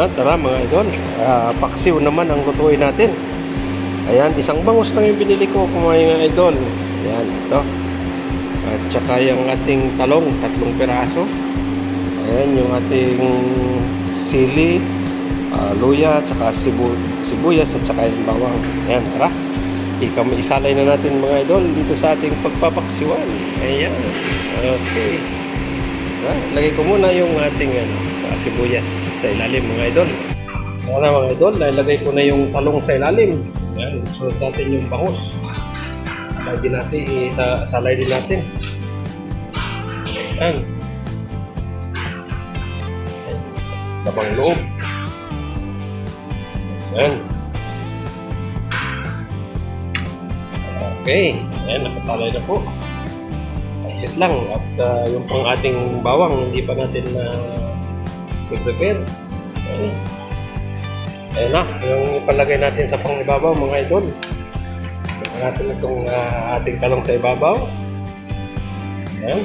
Ah, tara mga idol. Ah, paksiw naman ang lutuin natin. Ayan, isang bangus lang yung binili ko mga idol. Ayan, ito. At saka yung ating talong, tatlong piraso. Ayan, yung ating sili, ah, luya, at saka sibu sibuyas, at saka yung bawang. Ayan, tara. Ikaw, isalay na natin mga idol dito sa ating pagpapaksiwan. Ayan. Okay. Ah, lagay ko muna yung ating ano, sibuyas sa ilalim mga idol. Ano na mga idol, lalagay ko na yung talong sa ilalim. Ayan, sunod natin yung bangus. Salay din natin, isa, salay din natin. Ayan. Labang loob. Ayan. Okay, ayan, nakasalay na po. Saglit lang. At ah, yung pang ating bawang, hindi pa natin na i-prepare. Ayan. Ayan na, yung ipalagay natin sa pang ibabaw mga idol. Ipalagay natin itong ah, ating talong sa ibabaw. Ayan.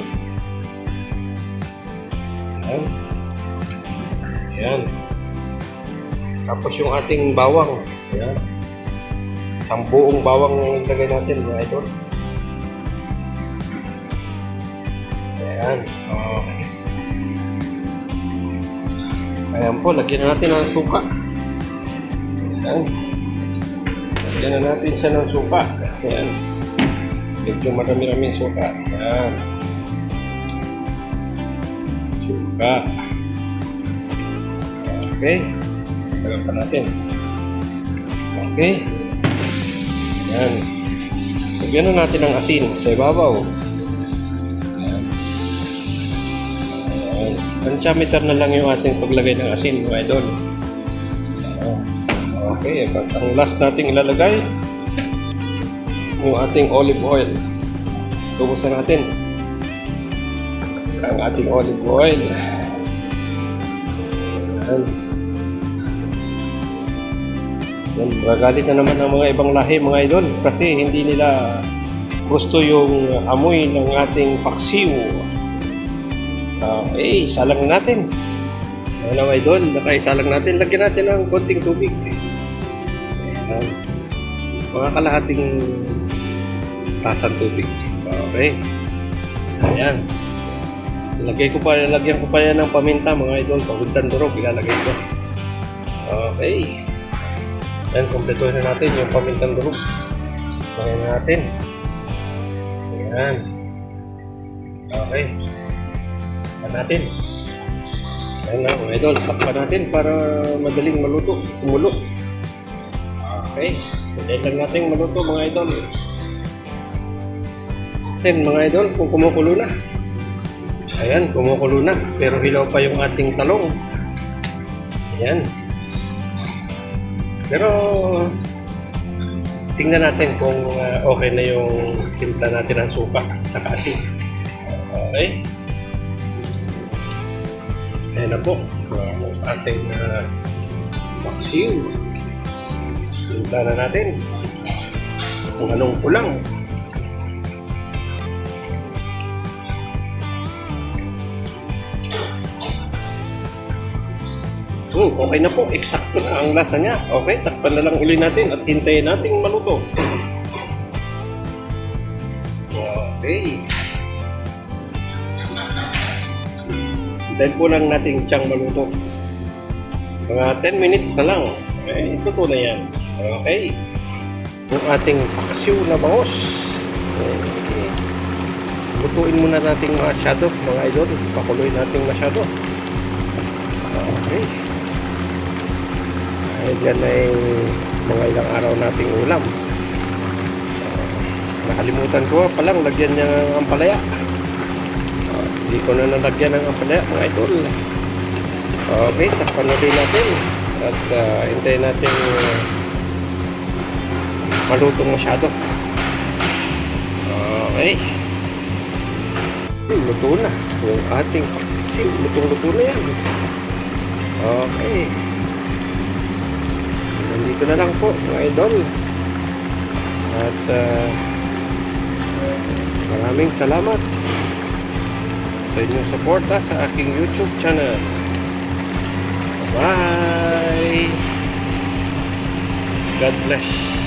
Ayan. Ayan. Tapos yung ating bawang. Ayan. Isang buong bawang ang ilagay natin mga idol. Ayan. Okay. Ayan po, lagyan na natin ng suka. Ayan. Lagyan na natin siya ng suka. Ayan. Medyo marami-raming suka. Ayan. Suka. Okay. Lagyan pa natin. Okay. Ayan. Lagyan na natin ng asin sa ibabaw. Ayan. Pantsameter na lang yung ating paglagay ng asin, mga idol. Ayan. Okay, at ang last nating ilalagay, yung ating olive oil. Tubusan natin. Ang ating olive oil. Ayan. Yan, magalit na naman ang mga ibang lahi mga idol kasi hindi nila gusto yung amoy ng ating paksiw. Okay, salang natin. Ayan mga idol, nakaisalang natin. Lagyan natin ng konting tubig. Ayan. Mga kalahating tasang tubig. Okay. Ayan. Lagay ko pa, lagyan ko pa yan ng paminta mga idol. Pagultan durog, ilalagay ko. Okay. Yan, kumpletuhin na natin yung pamintang durog. Lagyan na natin. Ayan. Okay. Takpan natin. Ayan na, mga idol. Takpan natin para madaling maluto. Tumulo. Okay. Hintayin lang natin maluto, mga idol. Then, mga idol, kung kumukulo na. Ayan, kumukulo na. Pero hilaw pa yung ating talong. Ayan. Pero tingnan natin kung uh, okay na yung timpla natin ng suka sa asin. Okay? Ayan na po. Ang ating uh, vaccine. Timpla na natin. Kung anong kulang. Hmm, okay na po. Eksakto na ang lasa niya. Okay, takpan na lang uli natin at hintayin nating maluto. Okay. Hintayin po lang nating tiyang maluto. Mga 10 minutes na lang. Okay, ito na yan. Okay. Yung ating paksiw na bangos. Okay. Lutuin muna natin masyado, mga idol. Pakuloy natin masyado. Okay. Ay, dyan ay mga ilang araw nating ulam. Nakalimutan ko pa lang, lagyan niya ng ampalaya. Hindi ko na nalagyan ng ampalaya, mga idol. Okay, takpan na din natin. At uh, hintayin natin uh, malutong masyado. Okay. Luto na. Yung ating paksiw, lutong-luto na yan. Okay. Nandito na lang po, mga idol. At uh, maraming salamat sa inyong suporta sa aking YouTube channel. Bye! God bless!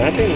Natin?